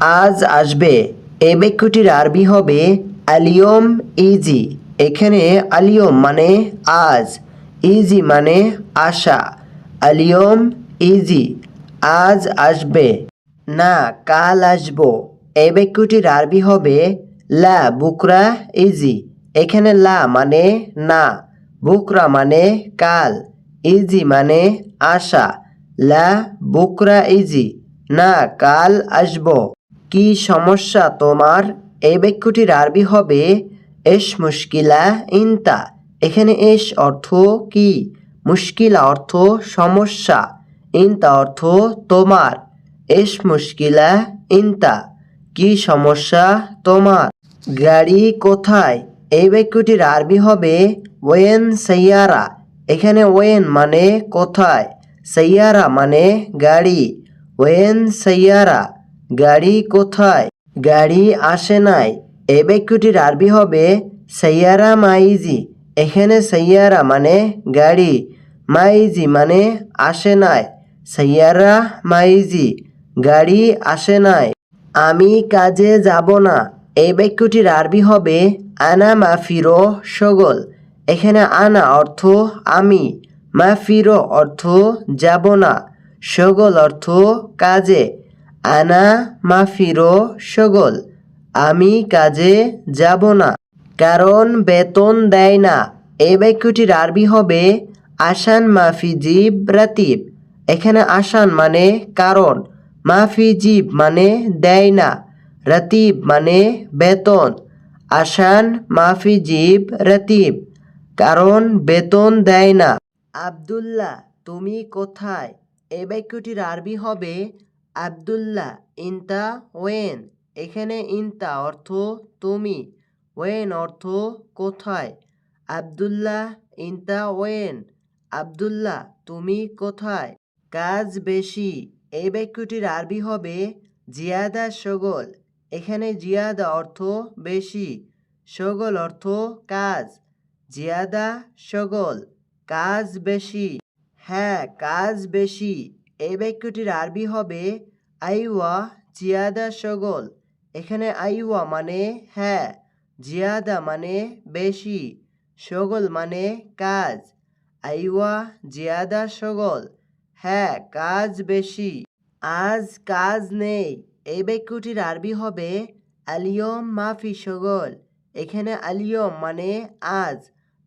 আজ আসবে। এই বাক্যটির আরবি হবে আলিয়ম ইজি। এখানে আলিয়ম মানে আজ, ইজি মানে আশা। আলিয়ম ইজি, আজ আসবে। না, কাল আসব। এই বাক্যটির আরবি হবে লা, বুকরা ইজি। এখানে লা মানে না, বুকরা মানে কাল, ইজি মানে আশা। লা, বুকরা ইজি। না, কাল আসব। কি সমস্যা তোমার? এই বাক্যটির আরবি হবে এস মুশকিলা ইনতা। এখানে এস অর্থ কি? মুশকিলা অর্থ সমস্যা। ইনতা অর্থ তোমার। এস মুশকিলা ইনতা। কি সমস্যা তোমার? গাড়ি কোথায়? এই বাক্যটির আরবি হবে, ওয়েন সাইয়ারা এখানে ওয়েন মানে কোথায়? সাইয়ারা মানে গাড়ি। ওয়েন সাইয়ারা গাড়ি কোথায়? গাড়ি আসে নাই। এই বাক্যটির আরবি হবে সাইয়ারা মাইজি। এখানে সাইয়ারা মানে গাড়ি। মাইজি মানে আসে নাই। সাইয়ারা মাইজি, গাড়ি আসে নাই। আমি কাজে যাব না। এই বাক্যটির আরবি হবে আনা মাফিরো সগল। এখানে আনা অর্থ আমি। মাফিরো অর্থ যাব না। সগল অর্থ কাজে। আনা মাফিরো সগল, আমি কাজে যাব না। কারণ বেতন দেয় না। এই বাক্যটির আরবি হবে আসান মাফি জিব রাতিব। এখানে আসান মানে কারণ, মাফি জিব মানে দেয় না, রাতিব মানে বেতন, আসান মাফি জিব রাতিব, কারণ বেতন দেয় না। আবদুল্লাহ, তুমি কোথায়? এই বাক্যটির আরবি হবে আবদুল্লাহ, ইনতা, ওয়েন। এখানে ইনতা অর্থ তুমি, ওয়েন অর্থ কোথায়? আবদুল্লাহ, ইনতা, ওয়েন। আবদুল্লাহ, তুমি কোথায়? কাজ বেশি। এই বাক্যটির আরবি হবে জিয়াদা, সগল। এখানে জিয়াদা অর্থ বেশি, সগল অর্থ কাজ। জিয়াদা, সগল, কাজ বেশি। হ্যাঁ কাজ বেশি। এই বাক্যটির আরবি হবে আইওয়া জিয়াদা সগল। এখানে আইওয়া মানে হ্যাঁ জিয়াদা মানে বেশি, সগল মানে কাজ। আইওয়া জিয়াদা সগল হ্যাঁ কাজ বেশি। আজ কাজ নেই এই বাক্যটির আরবি হবে আলিয়ম মাফি সগল। এখানে আলিয়ম মানে আজ,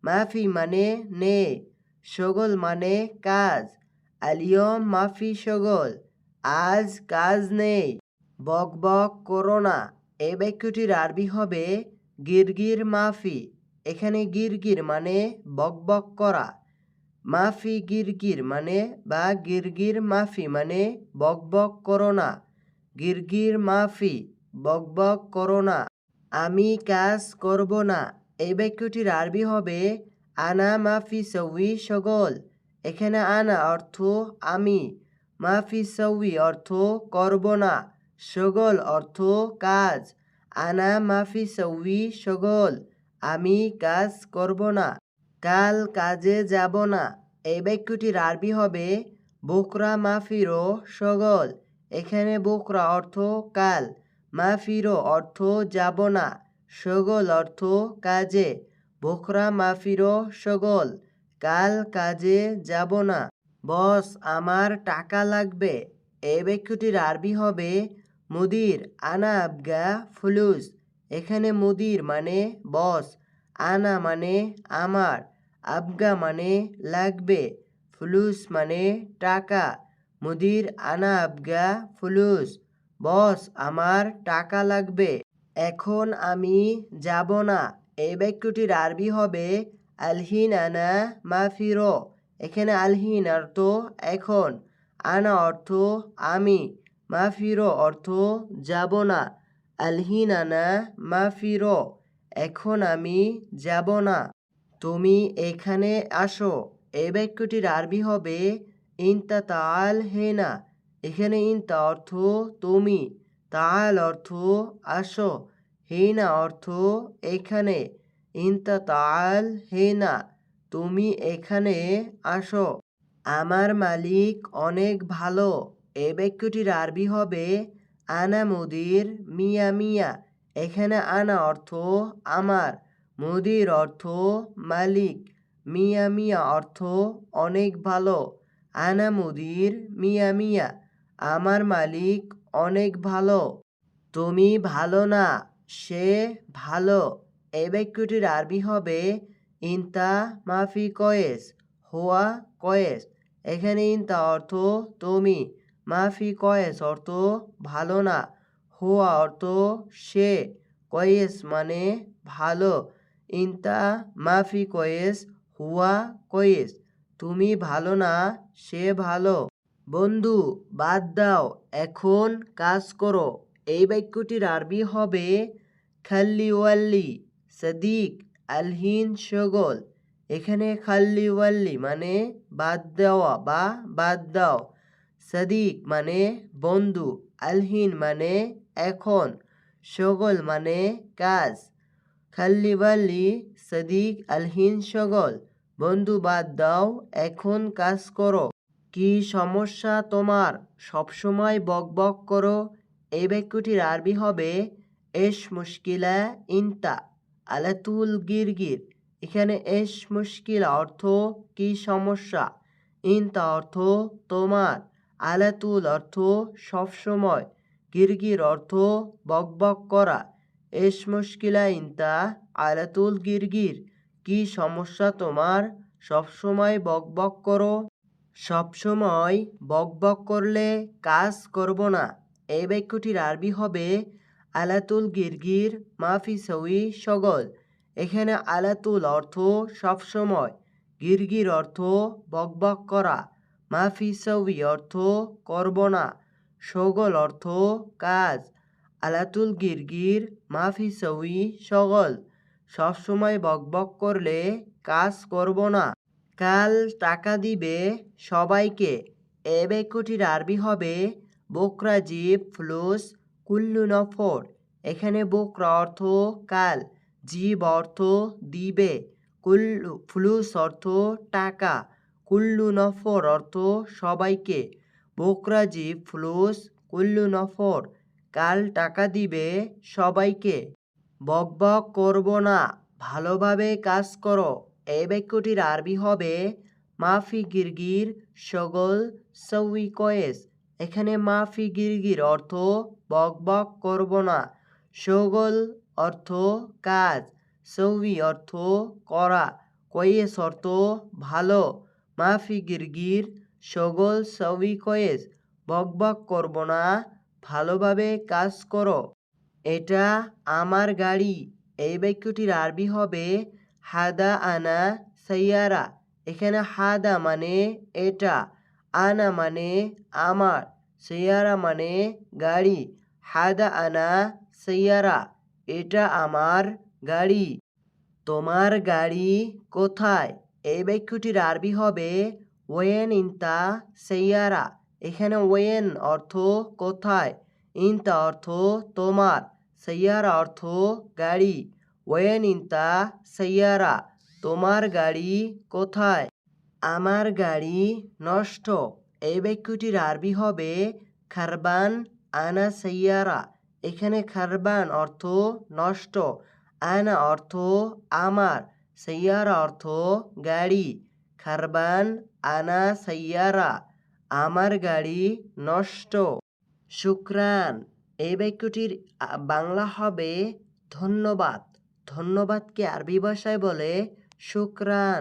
মাফি মানে নে, সগল মানে কাজ। আলিয়ম মাফি সগল। আজ কাজ নেই। বক বক করো না। এই বাক্যটির আরবি হবে গিরগির মাফি। এখানে গিরগির মানে বক বক করা। মাফি গিরগির মানে বা গিরগির মাফি মানে বক বক করো না। গিরগির মাফি, বক বক করো না। আমি কাজ করব না। এই বাক্যটির আরবি হবে আনা মাফি সউই সগল। এখানে আনা অর্থ আমি, মাফি সউই অর্থ করব না, সগল অর্থ কাজ, আনা মাফি সউই সগল, আমি কাজ করব না, কাল কাজে যাব না, এই বাক্যটির আরবি হবে, বোকরা মাফিরো সগল, এখানে বোকরা অর্থ কাল, মাফিরো অর্থ যাব না, সগল অর্থ কাজে, বোকরা মাফিরো সগল কাল কাজে যাব না। বস, আমার টাকা লাগবে। এই বাক্যটির আরবি হবে মুদির আনা আবগা ফুলুস এখানে মুদির মানে বস, আনা মানে আমার, আবগা মানে লাগবে ফুলুস মানে টাকা, মুদির আনা আবগা ফুলুস বস, আমার টাকা লাগবে। এখন আমি যাব না। এই বাক্যটির আরবি হবে আলহিন আনা মাফিরো। এখানে আলহিন অর্থ এখন, আনা অর্থ আমি, মাফিরো অর্থ যাব না। আলহিন আনা মাফিরো, এখন আমি যাব না। তুমি এখানে আসো এই বাক্যটির আরবি হবে, ইনতা তাল হেনা। এখানে ইনতা অর্থ তুমি তাল অর্থ আসো, হেনা অর্থ এখানে। ইনতা তাল হেনা, তুমি এখানে আসো। আমার মালিক অনেক ভালো এই বাক্যটির আরবি হবে আনা মুদির মিয়া মিয়া। এখানে আনা অর্থ আমার, মুদির অর্থ মালিক, মিয়া মিয়া অর্থ অনেক ভালো, আনা মুদির মিয়া মিয়া। আমার মালিক অনেক ভালো, তুমি ভালো না, সে ভালো। এই বাক্যটির আরবি হবে ইনতা মাফি কয়েস, হোয়া কয়েস। এখানে ইনতা অর্থ তুমি, মাফি কয়েস অর্থ ভালো না, হোয়া অর্থ সে, কয়েস মানে ভালো। ইনতা মাফি কয়েস, হুয়া কয়েস, তুমি ভালো না, সে ভালো। বন্ধু, বাদ দাও, এখন কাজ করো। এই বাক্যটির আরবি হবে খাল্লি ওয়াল্লি। সাদিক আলহিন সগল। এখানে খাল্লি ওয়াল্লি মানে বাদ দেওয়া বা বাদ দাও। সাদিক মানে বন্ধু, আলহিন মানে এখন, সগল মানে কাজ। খাল্লি ওয়াল্লি, সাদিক আলহিন সগল, বন্ধু বাদ দাও, এখন কাজ করো। কি সমস্যা তোমার? সবসময় বক বক করো। এই বাক্যটির আরবি হবে এস মুশকিলা ইনতা। আলাতুল গিরগির। এখানে এস মুশকিল অর্থ কি সমস্যা? ইনতা অর্থ তোমার। আলাতুল অর্থ সবসময় গিরগির অর্থ বক বক করা। এস মুশকিলা ইনতা আলাতুল গিরগির। কি সমস্যা তোমার? সবসময় বক বক করো। সবসময় বক বক করলে কাজ করব না। এই বাক্যটির আরবি হবে আলাতুল গিরগির মাফি সউই সগল। এখানে আলাতুল অর্থ সবসময় গিরগির অর্থ বক বক করা, মাফি সউই অর্থ করব না, সগল অর্থ কাজ। আলাতুল গিরগির মাফি সউই সগল সবসময় বক বক করলে কাজ করব না। কাল টাকা দিবে সবাইকে এ বাক্যটির আরবি হবে, বোকরা জিব ফ্লুস কুল্লু নফর। এখানে বোকরা অর্থ কাল, জীব অর্থ দিবে কুল্লু ফ্লুস অর্থ টাকা, কুল্লু নফর অর্থ সবাইকে। বোকরা জীব, ফ্লুস, কুল্লু নফর, কাল টাকা দিবে সবাইকে। বক বক করব না, ভালোভাবে কাজ করো এই বাক্যটির আরবি হবে মাফি গিরগির, সগল সউই কয়েস। এখানে মাফি গিরগির অর্থ বক বক করব না। সগল অর্থ কাজ সউই অর্থ করা কয়েস অর্থ ভালো। মাফি গিরগির, সগল সউই কয়েস, বক বক করব না, ভালোভাবে কাজ করো। এটা আমার গাড়ি, এই বাক্যটির আরবি হবে, হাদা আনা সাইয়ারা। এখানে হাদা মানে এটা, আনা মানে আমার, সাইয়ারা মানে গাড়ি। হাদা আনা সাইয়ারা এটা আমার গাড়ি। তোমার গাড়ি কোথায়? এই বাক্যটির আরবি হবে, ওয়েন ইনতা সাইয়ারা এখানে ওয়েন অর্থ কোথায়? ইনতা অর্থ তোমার সাইয়ারা অর্থ গাড়ি। ওয়েন ইনতা সাইয়ারা তোমার গাড়ি কোথায়? আমার গাড়ি নষ্ট। এই বাক্যটির আরবি হবে, খারবান আনা সাইয়ারা এখানে খারবান অর্থ নষ্ট, আনা অর্থ আমার সাইয়ারা অর্থ গাড়ি। খারবান, আনা সাইয়ারা আমার গাড়ি নষ্ট। শুক্রান এই বাক্যটির বাংলা হবে ধন্যবাদ। ধন্যবাদকে আরবি ভাষায় বলে শুক্রান।